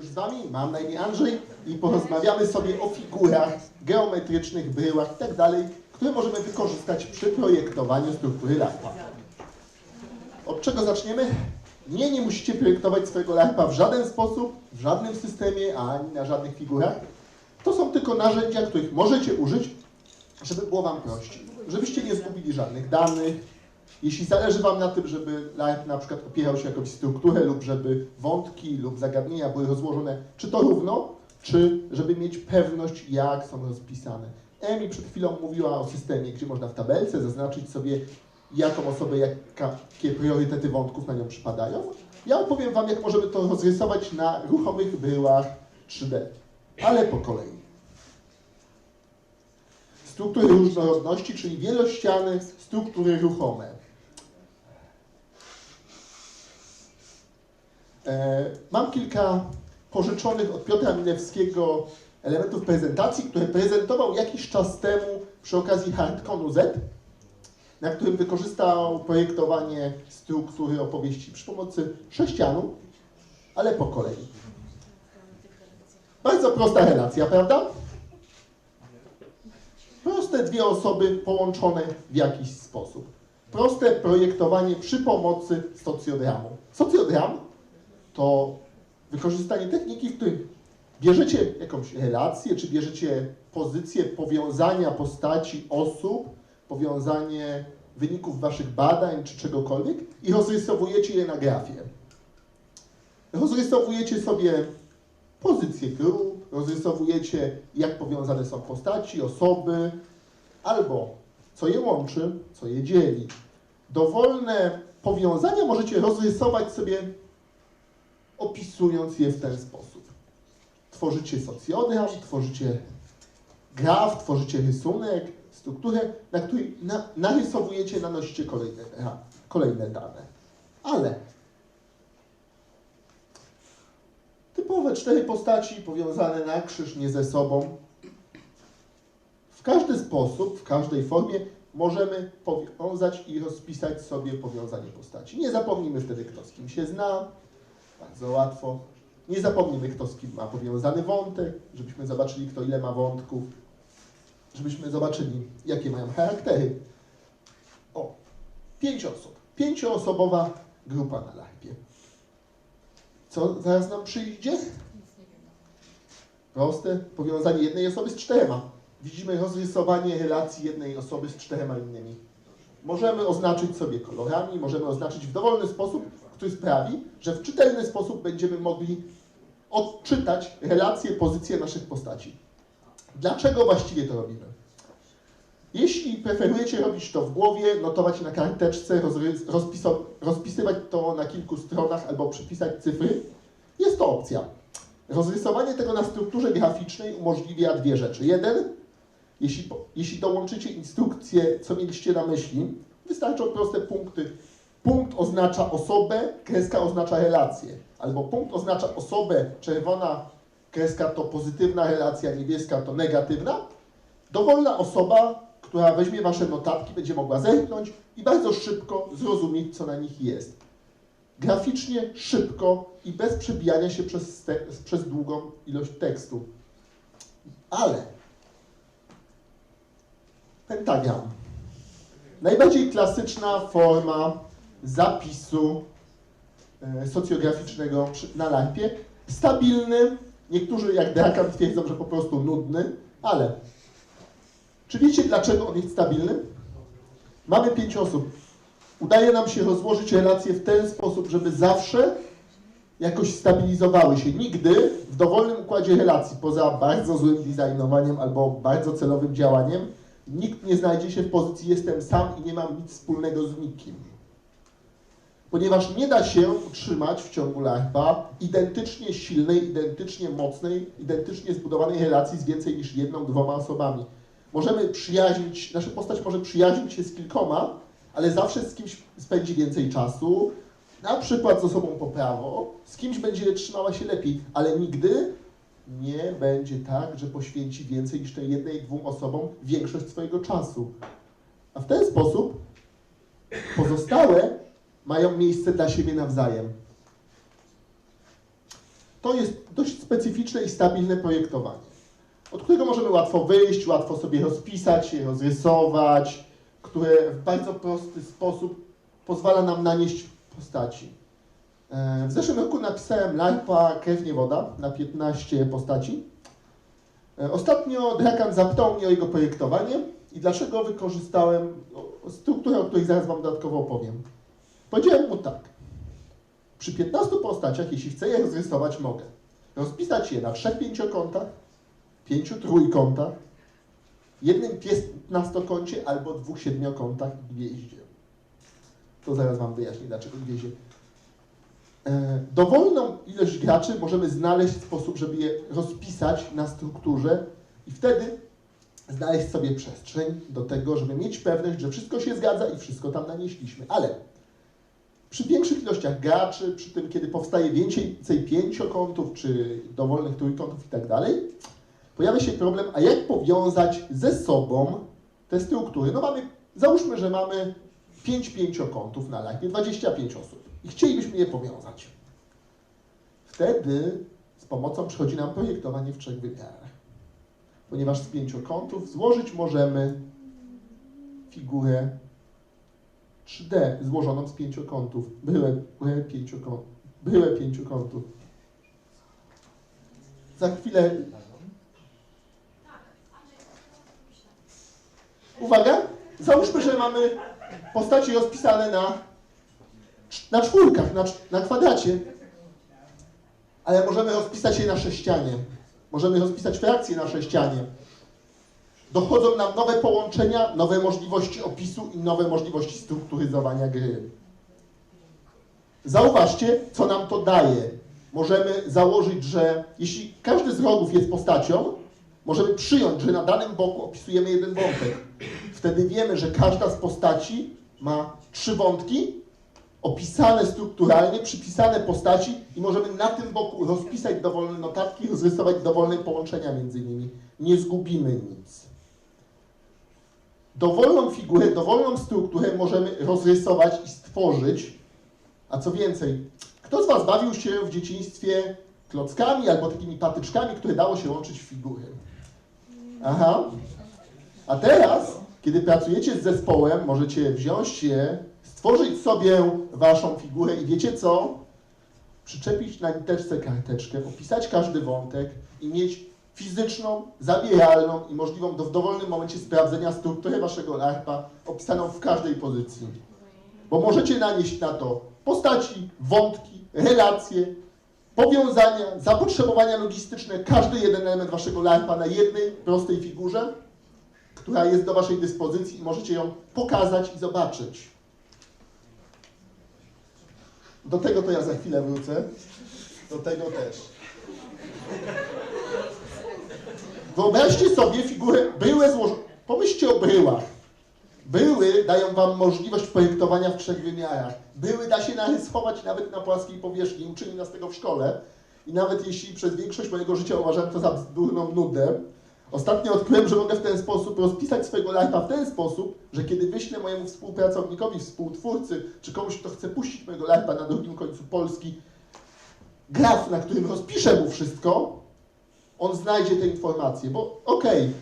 już z Wami, mam na imię Andrzej i porozmawiamy sobie o figurach geometrycznych, bryłach itd., które możemy wykorzystać przy projektowaniu struktury larpa. Od czego zaczniemy? Nie, nie musicie projektować swojego larpa w żaden sposób, w żadnym systemie, ani na żadnych figurach. To są tylko narzędzia, których możecie użyć, żeby było Wam prościej. Żebyście nie zgubili żadnych danych. Jeśli zależy Wam na tym, żeby LARP na przykład opierał się jakąś strukturę lub żeby wątki lub zagadnienia były rozłożone, czy to równo, czy żeby mieć pewność, jak są rozpisane. Emi przed chwilą mówiła o systemie, gdzie można w tabelce zaznaczyć sobie, jaką osobę, jakie priorytety wątków na nią przypadają. Ja opowiem Wam, jak możemy to rozrysować na ruchomych bryłach 3D, ale po kolei. Struktury różnorodności, czyli wielościany, struktury ruchome. Mam kilka pożyczonych od Piotra Milewskiego elementów prezentacji, które prezentował jakiś czas temu przy okazji HardConu Z, na którym wykorzystał projektowanie struktury opowieści przy pomocy sześcianu, ale po kolei. Bardzo prosta relacja, prawda? Proste dwie osoby połączone w jakiś sposób. Proste projektowanie przy pomocy socjodramu. Socjodram to wykorzystanie techniki, w której bierzecie jakąś relację, czy bierzecie pozycję powiązania postaci osób, powiązanie wyników waszych badań, czy czegokolwiek i rozrysowujecie je na grafie. Rozrysowujecie sobie pozycję grup, rozrysowujecie jak powiązane są postaci, osoby, albo co je łączy, co je dzieli. Dowolne powiązania możecie rozrysować sobie opisując je w ten sposób. Tworzycie socjodram, tworzycie graf, tworzycie rysunek, strukturę, na której na, narysowujecie, nanosicie kolejne, kolejne dane. Ale typowe cztery postaci powiązane na krzyż, nie ze sobą. W każdy sposób, w każdej formie możemy powiązać i rozpisać sobie powiązanie postaci. Nie zapomnimy wtedy, kto z kim się zna, bardzo łatwo. Nie zapomnimy, kto z kim ma powiązany wątek, żebyśmy zobaczyli, kto ile ma wątków, żebyśmy zobaczyli, jakie mają charaktery. O, pięć osób. Pięcioosobowa grupa na larpie. Co zaraz nam przyjdzie? Proste powiązanie jednej osoby z czterema. Widzimy rozrysowanie relacji jednej osoby z czterema innymi. Możemy oznaczyć sobie kolorami, możemy oznaczyć w dowolny sposób, który sprawi, że w czytelny sposób będziemy mogli odczytać relacje, pozycje naszych postaci. Dlaczego właściwie to robimy? Jeśli preferujecie robić to w głowie, notować na karteczce, rozpisywać to na kilku stronach albo przypisać cyfry, jest to opcja. Rozrysowanie tego na strukturze graficznej umożliwia dwie rzeczy. Jeden, jeśli, jeśli dołączycie instrukcję, co mieliście na myśli, wystarczą proste punkty. Punkt oznacza osobę, kreska oznacza relację. Albo punkt oznacza osobę, czerwona kreska to pozytywna relacja, niebieska to negatywna. Dowolna osoba, która weźmie wasze notatki, będzie mogła zerknąć i bardzo szybko zrozumieć, co na nich jest. Graficznie, szybko i bez przebijania się przez, przez długą ilość tekstu. Ale pentagram. Najbardziej klasyczna forma zapisu e, socjograficznego na lampie. Stabilny, niektórzy jak Drakan twierdzą, że po prostu nudny, ale czy wiecie dlaczego on jest stabilny? Mamy pięć osób. Udaje nam się rozłożyć relacje w ten sposób, żeby zawsze jakoś stabilizowały się. Nigdy w dowolnym układzie relacji, poza bardzo złym designowaniem albo bardzo celowym działaniem, nikt nie znajdzie się w pozycji jestem sam i nie mam nic wspólnego z nikim. Ponieważ nie da się utrzymać w ciągu larpa identycznie silnej, identycznie mocnej, identycznie zbudowanej relacji z więcej niż jedną, dwoma osobami. Możemy przyjaźnić, nasza postać może przyjaźnić się z kilkoma, ale zawsze z kimś spędzi więcej czasu, na przykład z osobą po prawo, z kimś będzie trzymała się lepiej, ale nigdy nie będzie tak, że poświęci więcej niż tej jednej, dwóm osobom większość swojego czasu. A w ten sposób pozostałe mają miejsce dla siebie nawzajem. to jest dość specyficzne i stabilne projektowanie, od którego możemy łatwo wyjść, łatwo sobie rozpisać rozrysować, które w bardzo prosty sposób pozwala nam nanieść postaci. E, W zeszłym roku napisałem LARPa Krew nie woda na 15 postaci. E, Ostatnio Drakan zapytał mnie o jego projektowanie i dlaczego wykorzystałem strukturę, o której zaraz Wam dodatkowo opowiem. Powiedziałem mu tak. Przy 15 postaciach, jeśli chcę je rozrysować, mogę rozpisać je na trzech pięciokątach, pięciu trójkątach, jednym piętnastokącie albo dwóch siedmiokątach i gwieździe. To zaraz Wam wyjaśnię, dlaczego gwieździe. E, Dowolną ilość graczy możemy znaleźć sposób, żeby je rozpisać na strukturze i wtedy znaleźć sobie przestrzeń do tego, żeby mieć pewność, że wszystko się zgadza i wszystko tam nanieśliśmy. Ale przy większych ilościach graczy, przy tym, kiedy powstaje więcej pięciokątów czy dowolnych trójkątów i tak dalej, pojawia się problem, a jak powiązać ze sobą te struktury? No mamy, załóżmy, że mamy 5 pięciokątów na live, 25 osób i chcielibyśmy je powiązać. Wtedy z pomocą przychodzi nam projektowanie w trzech wymiarach. Ponieważ z pięciokątów złożyć możemy figurę 3D złożoną z pięciokątów, byłe, byłe, pięciokąt, byłe pięciokątów. Za chwilę. Uwaga! Załóżmy, że mamy postacie rozpisane na, na czwórkach, na, na kwadracie, ale możemy rozpisać je na sześcianie. Możemy rozpisać frakcje na sześcianie. Dochodzą nam nowe połączenia, nowe możliwości opisu i nowe możliwości strukturyzowania gry. Zauważcie, co nam to daje. Możemy założyć, że jeśli każdy z rogów jest postacią, możemy przyjąć, że na danym boku opisujemy jeden wątek. Wtedy wiemy, że każda z postaci ma trzy wątki, opisane strukturalnie, przypisane postaci i możemy na tym boku rozpisać dowolne notatki, rozrysować dowolne połączenia między nimi. Nie zgubimy nic. Dowolną figurę, dowolną strukturę możemy rozrysować i stworzyć. A co więcej, kto z Was bawił się w dzieciństwie klockami albo takimi patyczkami, które dało się łączyć w figury? Aha. A teraz, kiedy pracujecie z zespołem, możecie wziąć je, stworzyć sobie waszą figurę i wiecie co? Przyczepić na liteczce karteczkę, opisać każdy wątek i mieć fizyczną, zabieralną i możliwą do w dowolnym momencie sprawdzenia strukturę waszego larpa opisaną w każdej pozycji. Bo możecie nanieść na to postaci, wątki, relacje, powiązania, zapotrzebowania logistyczne, każdy jeden element waszego larpa na jednej prostej figurze, która jest do waszej dyspozycji i możecie ją pokazać i zobaczyć. Do tego to ja za chwilę wrócę. Do tego też. Wyobraźcie sobie figurę byłe złożone. Pomyślcie o bryłach. Były dają Wam możliwość projektowania w trzech wymiarach. Były da się narysować nawet na płaskiej powierzchni. Uczyli nas tego w szkole. I nawet jeśli przez większość mojego życia uważałem to za bzdurną nudę, ostatnio odkryłem, że mogę w ten sposób rozpisać swojego live'a w ten sposób, że kiedy wyślę mojemu współpracownikowi, współtwórcy, czy komuś, kto chce puścić mojego live'a na drugim końcu Polski, graf, na którym rozpiszę mu wszystko, on znajdzie te informacje, bo okej,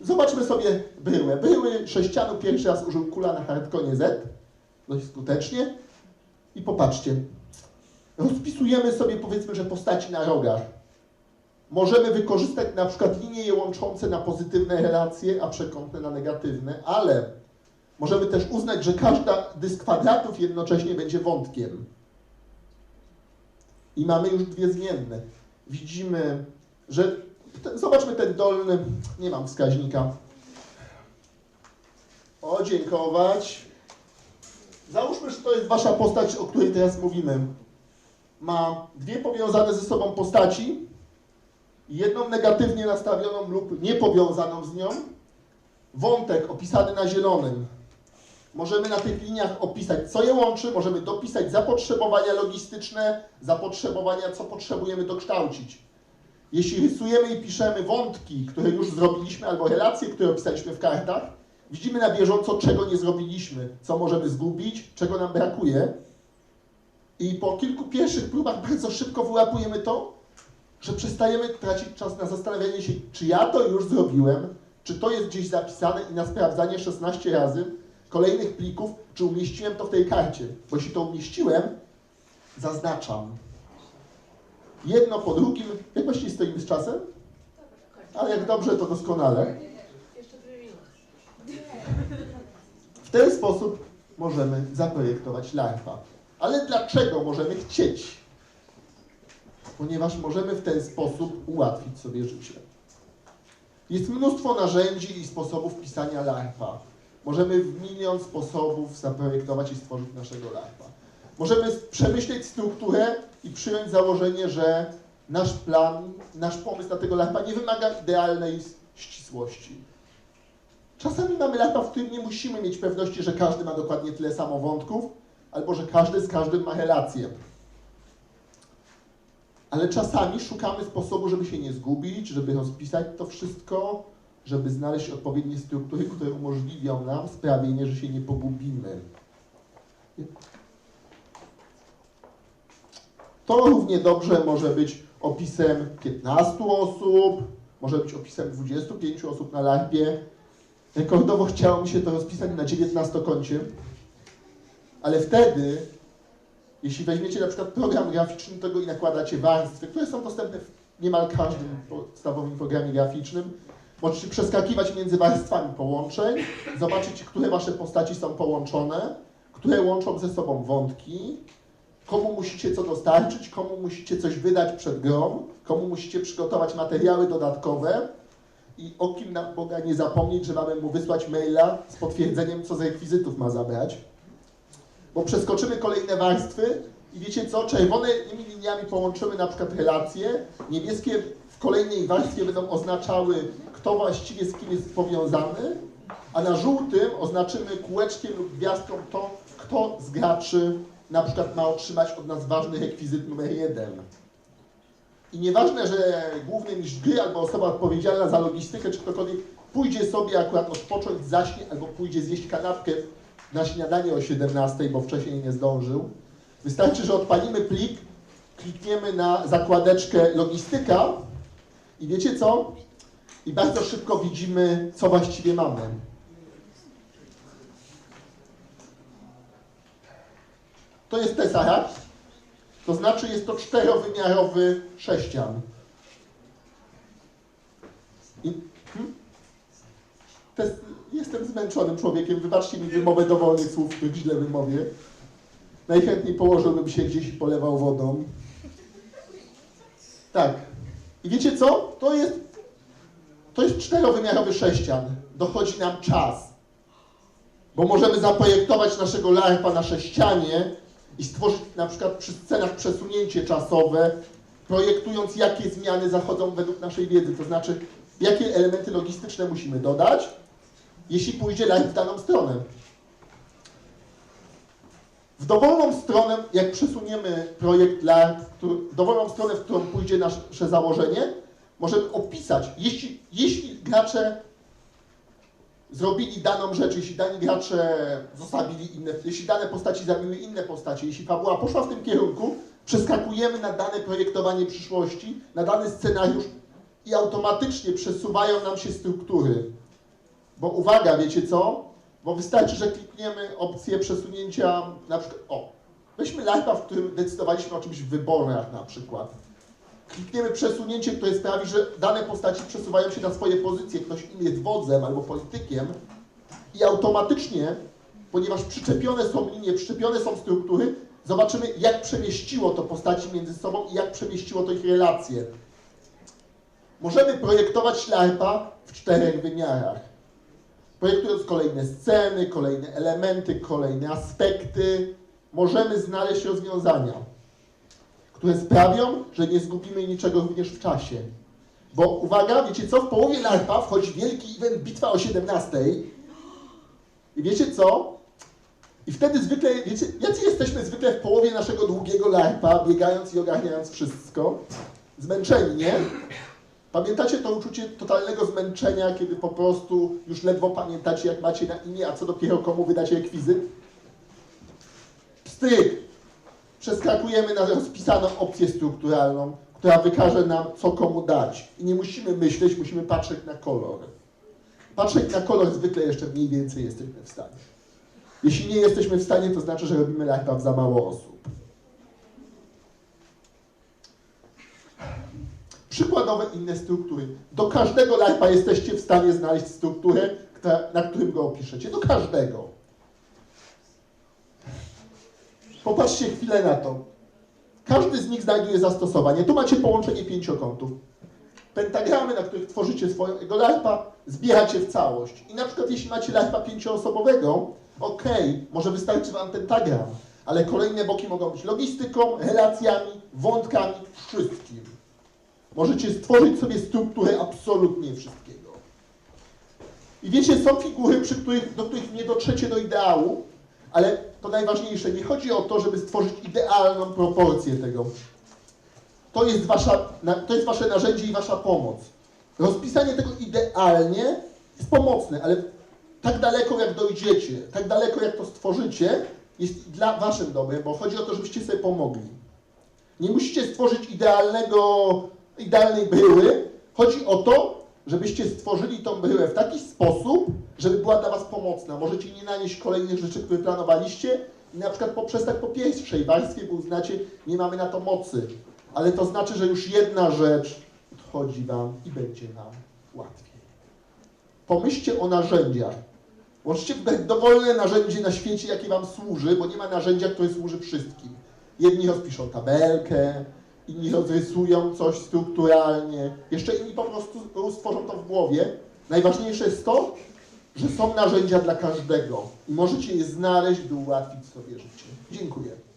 zobaczmy sobie bryłę. Bryły sześcianu pierwszy raz użył kula na hardkonie Z, dość skutecznie. I popatrzcie, rozpisujemy sobie powiedzmy, że postaci na rogach. Możemy wykorzystać na przykład linie je łączące na pozytywne relacje, a przekątne na negatywne, ale możemy też uznać, że każda z kwadratów jednocześnie będzie wątkiem. I mamy już dwie zmienne. Widzimy, że zobaczmy ten dolny, nie mam wskaźnika. O, dziękować. Załóżmy, że to jest wasza postać, o której teraz mówimy. Ma dwie powiązane ze sobą postaci, jedną negatywnie nastawioną lub niepowiązaną z nią, wątek opisany na zielonym. Możemy na tych liniach opisać, co je łączy, możemy dopisać zapotrzebowania logistyczne, zapotrzebowania, co potrzebujemy dokształcić. Jeśli rysujemy i piszemy wątki, które już zrobiliśmy, albo relacje, które opisaliśmy w kartach, widzimy na bieżąco, czego nie zrobiliśmy, co możemy zgubić, czego nam brakuje. I po kilku pierwszych próbach bardzo szybko wyłapujemy to, że przestajemy tracić czas na zastanawianie się, czy ja to już zrobiłem, czy to jest gdzieś zapisane i na sprawdzanie 16 razy kolejnych plików, czy umieściłem to w tej karcie. Bo jeśli to umieściłem, zaznaczam. Jedno po drugim, jak właściwie stoimy z czasem? Ale jak dobrze, to doskonale. W ten sposób możemy zaprojektować larpa. Ale dlaczego możemy chcieć? Ponieważ możemy w ten sposób ułatwić sobie życie. Jest mnóstwo narzędzi i sposobów pisania larpa. Możemy w milion sposobów zaprojektować i stworzyć naszego larpa. Możemy przemyśleć strukturę i przyjąć założenie, że nasz plan, nasz pomysł na tego larpa nie wymaga idealnej ścisłości. Czasami mamy lata, w którym nie musimy mieć pewności, że każdy ma dokładnie tyle samo wątków, albo że każdy z każdym ma relację. Ale czasami szukamy sposobu, żeby się nie zgubić, żeby rozpisać to wszystko, żeby znaleźć odpowiednie struktury, które umożliwią nam sprawienie, że się nie pogubimy. To równie dobrze może być opisem 15 osób, może być opisem 25 osób na larpie, Rekordowo chciało mi się to rozpisać na 19-koncie, ale wtedy, jeśli weźmiecie na przykład program graficzny tego i nakładacie warstwy, które są dostępne w niemal każdym podstawowym programie graficznym, możecie przeskakiwać między warstwami połączeń, zobaczyć, które wasze postaci są połączone, które łączą ze sobą wątki, komu musicie co dostarczyć, komu musicie coś wydać przed grą, komu musicie przygotować materiały dodatkowe, i o kim na Boga nie zapomnieć, że mamy mu wysłać maila z potwierdzeniem, co z rekwizytów ma zabrać. Bo przeskoczymy kolejne warstwy i wiecie co? Czerwonymi liniami połączymy na przykład relacje, niebieskie w kolejnej warstwie będą oznaczały, kto właściwie z kim jest powiązany, a na żółtym oznaczymy kółeczkiem lub gwiazdką to, kto z graczy na przykład ma otrzymać od nas ważny rekwizyt numer jeden. I nieważne, że główny mistrz gry albo osoba odpowiedzialna za logistykę czy ktokolwiek pójdzie sobie akurat odpocząć, zaśnie albo pójdzie zjeść kanapkę na śniadanie o 17, bo wcześniej nie zdążył. Wystarczy, że odpalimy plik, klikniemy na zakładeczkę logistyka i wiecie co? I bardzo szybko widzimy, co właściwie mamy. To jest Tesseract. To znaczy jest to czterowymiarowy sześcian. I, hmm? Jestem zmęczonym człowiekiem, wybaczcie mi wymowę dowolnych słów, których źle wymowię. Najchętniej położyłbym się gdzieś i polewał wodą. Tak. I wiecie co? To jest, to jest czterowymiarowy sześcian. Dochodzi nam czas. Bo możemy zaprojektować naszego larpa na sześcianie i stworzyć na przykład przy scenach przesunięcie czasowe, projektując jakie zmiany zachodzą według naszej wiedzy, to znaczy jakie elementy logistyczne musimy dodać, jeśli pójdzie live w daną stronę. W dowolną stronę, jak przesuniemy projekt live, w dowolną stronę, w którą pójdzie nasze założenie, możemy opisać, jeśli, jeśli gracze zrobili daną rzecz, jeśli dani gracze zostawili inne, jeśli dane postaci zabiły inne postacie, jeśli fabuła poszła w tym kierunku, przeskakujemy na dane projektowanie przyszłości, na dany scenariusz i automatycznie przesuwają nam się struktury. Bo uwaga, wiecie co? Bo wystarczy, że klikniemy opcję przesunięcia, na przykład, o, weźmy live'a, w którym decydowaliśmy o czymś w wyborach na przykład klikniemy przesunięcie, które sprawi, że dane postaci przesuwają się na swoje pozycje, ktoś im jest wodzem albo politykiem i automatycznie, ponieważ przyczepione są linie, przyczepione są struktury, zobaczymy, jak przemieściło to postaci między sobą i jak przemieściło to ich relacje. Możemy projektować larpa w czterech wymiarach. Projektując kolejne sceny, kolejne elementy, kolejne aspekty, możemy znaleźć rozwiązania które sprawią, że nie zgubimy niczego również w czasie. Bo uwaga, wiecie co? W połowie larpa wchodzi wielki event Bitwa o 17. I wiecie co? I wtedy zwykle, wiecie, jacy jesteśmy zwykle w połowie naszego długiego larpa, biegając i ogarniając wszystko? Zmęczeni, nie? Pamiętacie to uczucie totalnego zmęczenia, kiedy po prostu już ledwo pamiętacie, jak macie na imię, a co dopiero komu wydacie rekwizyt? Pstryk! Przeskakujemy na rozpisaną opcję strukturalną, która wykaże nam, co komu dać. I nie musimy myśleć, musimy patrzeć na kolor. Patrzeć na kolor zwykle jeszcze mniej więcej jesteśmy w stanie. Jeśli nie jesteśmy w stanie, to znaczy, że robimy live'a za mało osób. Przykładowe inne struktury. Do każdego live'a jesteście w stanie znaleźć strukturę, na którym go opiszecie. Do każdego. Popatrzcie chwilę na to. Każdy z nich znajduje zastosowanie. Tu macie połączenie pięciokątów. Pentagramy, na których tworzycie swojego live'a, zbieracie w całość. I na przykład jeśli macie live'a pięcioosobowego, ok, może wystarczy Wam pentagram, ale kolejne boki mogą być logistyką, relacjami, wątkami, wszystkim. Możecie stworzyć sobie strukturę absolutnie wszystkiego. I wiecie, są figury, przy których, do których nie dotrzecie do ideału, ale to najważniejsze, nie chodzi o to, żeby stworzyć idealną proporcję tego. To jest, wasza, to jest wasze narzędzie i wasza pomoc. Rozpisanie tego idealnie jest pomocne, ale tak daleko jak dojdziecie, tak daleko jak to stworzycie, jest dla waszym dobrem, bo chodzi o to, żebyście sobie pomogli. Nie musicie stworzyć idealnego, idealnej bryły. Chodzi o to, żebyście stworzyli tą bryłę w taki sposób, żeby była dla Was pomocna. Możecie nie nanieść kolejnych rzeczy, które planowaliście i na przykład poprzestać po pierwszej warstwie, bo uznacie, nie mamy na to mocy. Ale to znaczy, że już jedna rzecz odchodzi Wam i będzie Wam łatwiej. Pomyślcie o narzędziach. Możecie wybrać dowolne narzędzie na świecie, jakie Wam służy, bo nie ma narzędzia, które służy wszystkim. Jedni rozpiszą tabelkę, inni rozrysują coś strukturalnie, jeszcze inni po prostu stworzą to w głowie. Najważniejsze jest to, że są narzędzia dla każdego i możecie je znaleźć, by ułatwić sobie życie. Dziękuję.